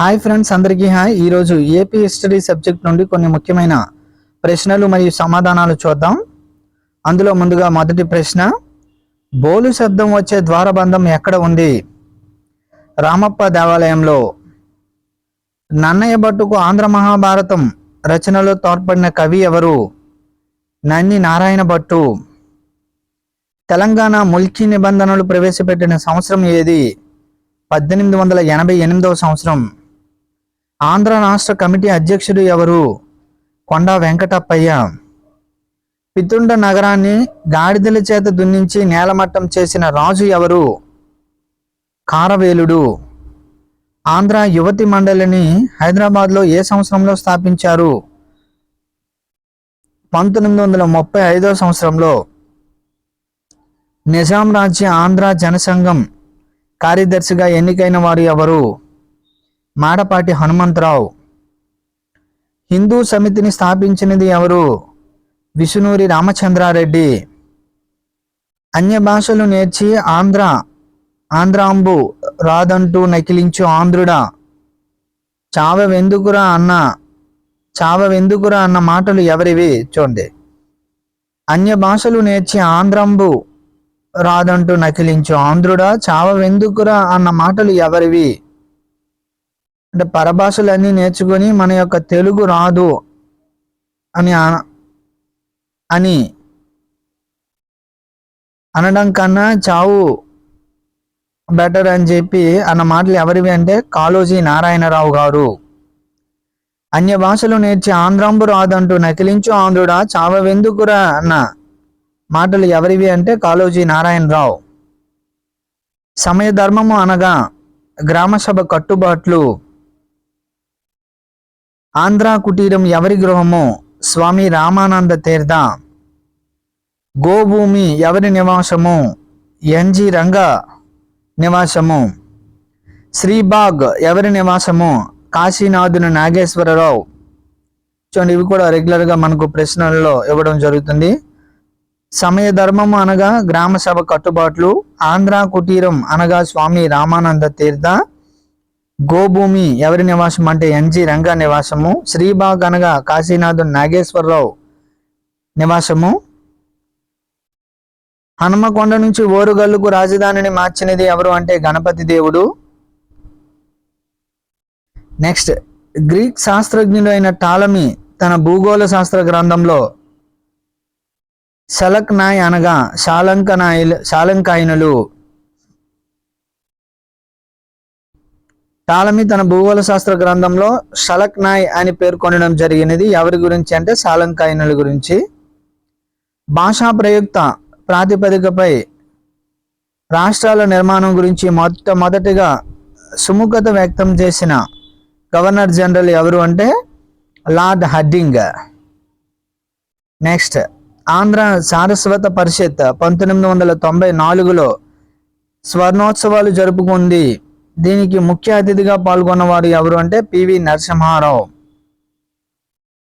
Hi friends అందరికీ hi. ఈరోజు AP history subject నుండి కొన్ని ముఖ్యమైన ప్రశ్నలు మరియు సమాధానాలు చూద్దాం. అందులో ముందుగా మొదటి ప్రశ్న బోలు శబ్దం వచ్చే ద్వారబంధం ఎక్కడ ఉంది? రామప్ప దేవాలయంలో. నన్నయ్య భట్టుకు ఆంధ్ర మహాభారతం రచనలో తోడ్పడిన కవి ఎవరు? నన్ని నారాయణ భట్టు. తెలంగాణ ముల్కీ నిబంధనలు ప్రవేశపెట్టిన సంవత్సరం ఏది? పద్దెనిమిది వందల ఎనభై ఎనిమిదవ సంవత్సరం. ఆంధ్ర రాష్ట్ర కమిటీ అధ్యక్షుడు ఎవరు? కొండా వెంకటప్పయ్య. పితుండ నగరాన్ని గాడిదల చేత దున్నించి నేలమట్టం చేసిన రాజు ఎవరు? కారవేలుడు. ఆంధ్ర యువతి మండలిని హైదరాబాద్లో ఏ సంవత్సరంలో స్థాపించారు? పంతొమ్మిది వందల ముప్పై ఐదో సంవత్సరంలో. నిజాం రాజ్య ఆంధ్ర జనసంఘం కార్యదర్శిగా ఎన్నికైన వారు ఎవరు? మాడపాటి హనుమంతరావు. హిందూ సమితిని స్థాపించినది ఎవరు? విష్ణూరి రామచంద్రారెడ్డి. అన్య భాషలు నేర్చి ఆంధ్ర ఆంధ్రాంబు రాదంటూ నకిలించు ఆంధ్రుడా? చావవెందుకురా అన్న చావవెందుకురా అన్న మాటలు ఎవరివి? చూడండి. అన్య భాషలు నేర్చి ఆంధ్రంబు రాదంటూ నకిలించు ఆంధ్రుడా చావవెందుకురా అన్న మాటలు ఎవరివి? అంటే పరభాషలన్నీ నేర్చుకొని మన యొక్క తెలుగు రాదు అని అన- అని అనడం కన్నా చావు బెటర్ అని చెప్పి అన్న మాటలు ఎవరివి అంటే కాళోజీ నారాయణరావు గారు. అన్య భాషలు నేర్చి ఆంధ్రాంబు రాదంటూ నకిలించు ఆంధ్రుడా చావవెందుకురా అన్న మాటలు ఎవరివి అంటే కాళోజీ నారాయణరావు. సమయ ధర్మము అనగా గ్రామసభ కట్టుబాట్లు ఆంధ్ర కుటీరం ఎవరి గృహము స్వామి రామానంద తీర్థ. గోభూమి ఎవరి నివాసము ఎన్జి రంగ నివాసము. శ్రీబాగ్ ఎవరి నివాసము కాశీనాథుని నాగేశ్వరరావు. చూడండి ఇవి కూడా రెగ్యులర్గా మనకు ప్రశ్నలలో ఇవ్వడం జరుగుతుంది. సమయ ధర్మము అనగా గ్రామ సభ కట్టుబాట్లు ఆంధ్ర కుటీరం అనగా స్వామి రామానంద తీర్థ. గోభూమి ఎవరి నివాసం అంటే ఎన్జి రంగా నివాసము శ్రీబాగ్ అనగా కాశీనాథుని నాగేశ్వరరావు నివాసము. హనుమకొండ నుంచి ఓరుగల్లుకు రాజధానిని మార్చినది ఎవరు అంటే గణపతి దేవుడు. నెక్స్ట్ గ్రీక్ శాస్త్రజ్ఞుడు అయిన టాలమీ తన భూగోళ శాస్త్ర గ్రంథంలో శలక్ నాయ్ అనగా శాలంకనాయలు శాలంకాయనులు టాలమి తన భూగోళ శాస్త్ర గ్రంథంలో షలక్ నాయ్ అని పేర్కొనడం జరిగినది ఎవరి గురించి అంటే సాలంకాయనుల గురించి. భాషా ప్రయుక్త ప్రాతిపదికపై రాష్ట్రాల నిర్మాణం గురించి మొట్టమొదటిగా సుముఖత వ్యక్తం చేసిన గవర్నర్ జనరల్ ఎవరు అంటే lord Hardinge next Andhra Saraswata Parishat పంతొమ్మిది వందల తొంభై నాలుగులో స్వర్ణోత్సవాలు జరుపుకుంది దీనికి ముఖ్య అతిథిగా పాల్గొన్నవారు ఎవరు అంటే పివి నరసింహారావు.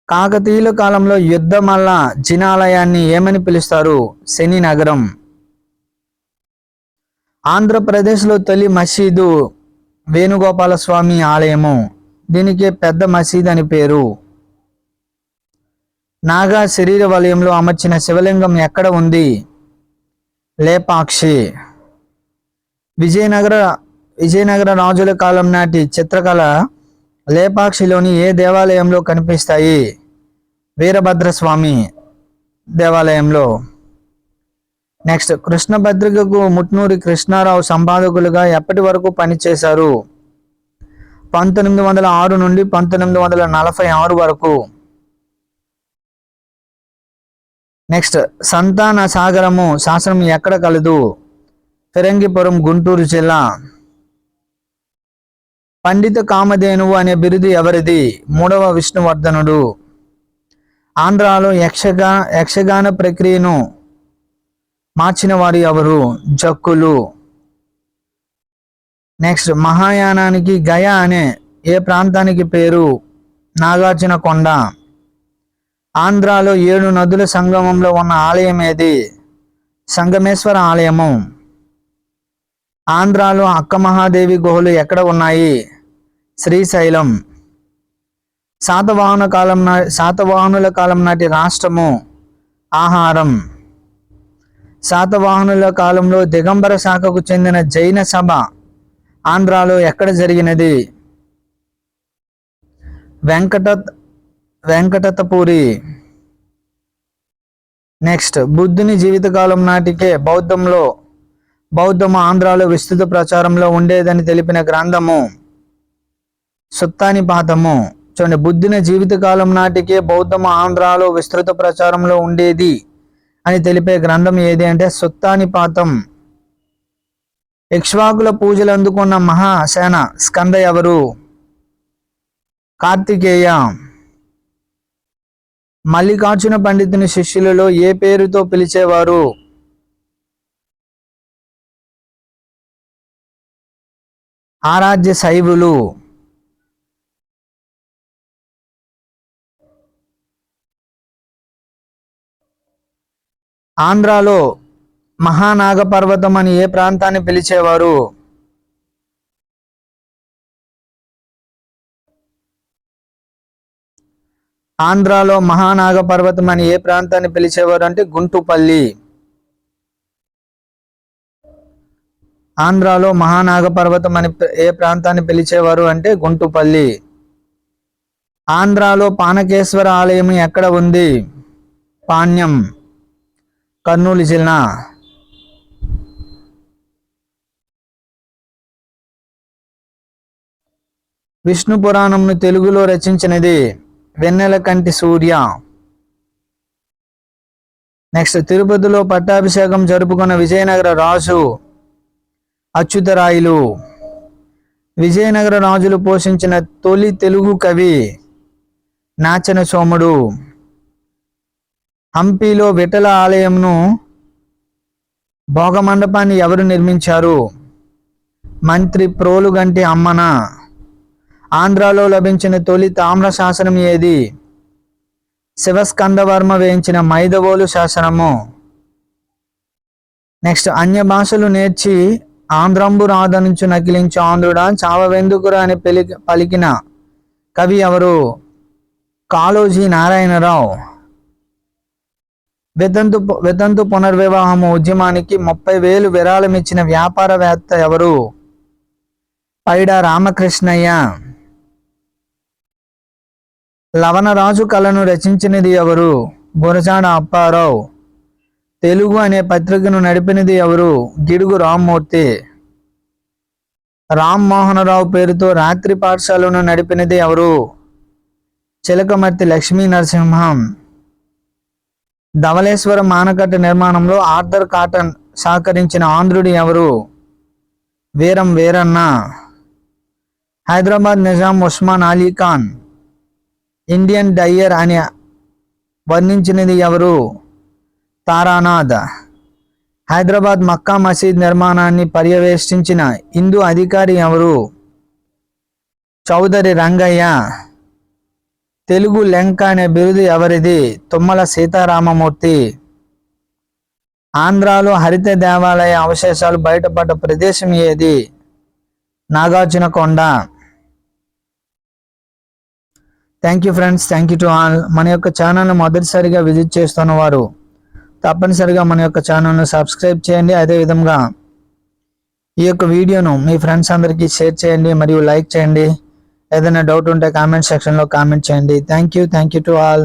కాకతీయుల కాలంలో యుద్ధమల్ల జినాలయాన్ని ఏమని పిలుస్తారు? శని నగరం. ఆంధ్రప్రదేశ్లో తొలి మసీదు వేణుగోపాల స్వామి ఆలయము. దీనికి పెద్ద మసీద్ అని పేరు. నాగా శరీర వలయంలో అమర్చిన శివలింగం ఎక్కడ ఉంది? లేపాక్షి. విజయనగర విజయనగర రాజుల కాలం నాటి చిత్రకళ లేపాక్షిలోని ఏ దేవాలయంలో కనిపిస్తాయి? వీరభద్రస్వామి దేవాలయంలో. నెక్స్ట్ కృష్ణభద్రికకు ముట్నూరి కృష్ణారావు సంపాదకులుగా ఎప్పటి వరకు పనిచేశారు? పంతొమ్మిది వందల ఆరు నుండి పంతొమ్మిది వందల నలభై ఆరు వరకు. నెక్స్ట్ సంతాన సాగరము శాసనం ఎక్కడ కలదు? ఫిరంగిపురం గుంటూరు జిల్లా. పండిత కామధేనువు అనే బిరుదు ఎవరిది? మూడవ విష్ణువర్ధనుడు. ఆంధ్రాలో యక్షగా యక్షగాన ప్రక్రియను మార్చిన వారు ఎవరు? జక్కులు. నెక్స్ట్ మహాయానానికి గయా అనే ఏ ప్రాంతానికి పేరు? నాగార్జున కొండ. ఆంధ్రాలో ఏడు నదుల సంగమంలో ఉన్న ఆలయం ఏది? సంగమేశ్వర ఆలయము. ఆంధ్రాలో అక్క మహాదేవి గుహలు ఎక్కడ ఉన్నాయి? శ్రీశైలం. శాతవాహన కాలం నా శాతవాహనుల కాలం నాటి రాష్ట్రము ఆహారం. శాతవాహనుల కాలంలో దిగంబర శాఖకు చెందిన జైన సభ ఆంధ్రాలో ఎక్కడ జరిగినది? వెంకట వెంకటతపూరి. నెక్స్ట్ బుద్ధుని జీవితకాలం నాటికే బౌద్ధంలో బౌద్ధము ఆంధ్రాలో విస్తృత ప్రచారంలో ఉండేదని తెలిపిన గ్రంథము సుత్తానిపాతము చూడండి బుద్ధుని జీవితకాలం నాటికే బౌద్ధము ఆంధ్రాలో విస్తృత ప్రచారంలో ఉండేది అని తెలిపే గ్రంథం ఏది అంటే సుత్తానిపాతం ఇక్ష్వాకుల పూజలు అందుకున్న మహాసేన స్కంద ఎవరు? కార్తికేయ. మల్లికార్జున పండితుని శిష్యులలో ఏ పేరుతో పిలిచేవారు? ఆరాధ్య శైవులు. ఆంధ్రాలో మహానాగ పర్వతం అని ఏ ప్రాంతాన్ని పిలిచేవారు? ఆంధ్రాలో మహానాగ పర్వతం అని ఏ ప్రాంతాన్ని పిలిచేవారు అంటే గుంటుపల్లి. ఆంధ్రాలో మహానాగ పర్వతం అని ఏ ప్రాంతాన్ని పిలిచేవారు అంటే గుంటుపల్లి. ఆంధ్రాలో పానకేశ్వర ఆలయం ఎక్కడ ఉంది? పాణ్యం కర్నూలు జిల్లా. విష్ణు పురాణంను తెలుగులో రచించినది వెన్నెల కంటి సూర్య. నెక్స్ట్ తిరుపతిలో పట్టాభిషేకం జరుపుకున్న విజయనగర రాజు అచ్యుతరాయులు. విజయనగర రాజులు పోషించిన తొలి తెలుగు కవి నాచన సోముడు. హంపీలో విఠల ఆలయంను భోగమండపాన్ని ఎవరు నిర్మించారు? మంత్రి ప్రోలుగంటి అమ్మన. ఆంధ్రాలో లభించిన తొలి తామ్ర శాసనం ఏది? శివస్కందవర్మ వేయించిన మైదవోలు శాసనము. నెక్స్ట్ అన్య భాషలు నేర్చి ఆంధ్రంబు రాధనుంచు నకిలించు ఆంధ్రుడా చావవెందుకురా అని పెలి పలికిన కవి ఎవరు? కాళోజీ నారాయణరావు. వితంతు వితంతు పునర్వివాహము ఉద్యమానికి ముప్పై వేలు విరాళం ఇచ్చిన వ్యాపారవేత్త ఎవరు? పైడ రామకృష్ణయ్య. లవణరాజు కళను రచించినది ఎవరు? గురజాడ అప్పారావు. తెలుగు అనే పత్రికను నడిపినది ఎవరు? గిడుగు రామ్మూర్తి. రామ్మోహనరావు పేరుతో రాత్రి పాఠశాలను నడిపినది ఎవరు? చిలకమర్తి లక్ష్మీ నరసింహం. ధవళేశ్వర మానకట్ట నిర్మాణంలో ఆర్థర్ కాటన్ సహకరించిన ఆంధ్రుడు ఎవరు? వీరం వీరన్న. హైదరాబాద్ నిజాం ఉస్మాన్ అలీ ఖాన్. ఇండియన్ డయ్యర్ అని వర్ణించినది ఎవరు? తారానాథ్. హైదరాబాద్ మక్కా మసీద్ నిర్మాణాన్ని పర్యవేక్షించిన హిందూ అధికారి ఎవరు? చౌదరి రంగయ్య. తెలుగు లెంక అనే బిరుదు ఎవరిది? తుమ్మల సీతారామమూర్తి. ఆంధ్రాలో హరిత దేవాలయ అవశేషాలు బయటపడ్డ ప్రదేశం ఏది? Nagarjuna Konda thank you friends thank you to all. మన యొక్క ఛానల్ను మొదటిసారిగా విజిట్ చేస్తున్న వారు తప్పనిసరిగా మన యొక్క ఛానల్ను సబ్స్క్రైబ్ చేయండి. అదేవిధంగా ఈ యొక్క వీడియోను మీ ఫ్రెండ్స్ అందరికీ షేర్ చేయండి మరియు లైక్ చేయండి. ఏదైనా డౌట్ ఉంటే కామెంట్ సెక్షన్లో కామెంట్ చేయండి. Thank you thank you to all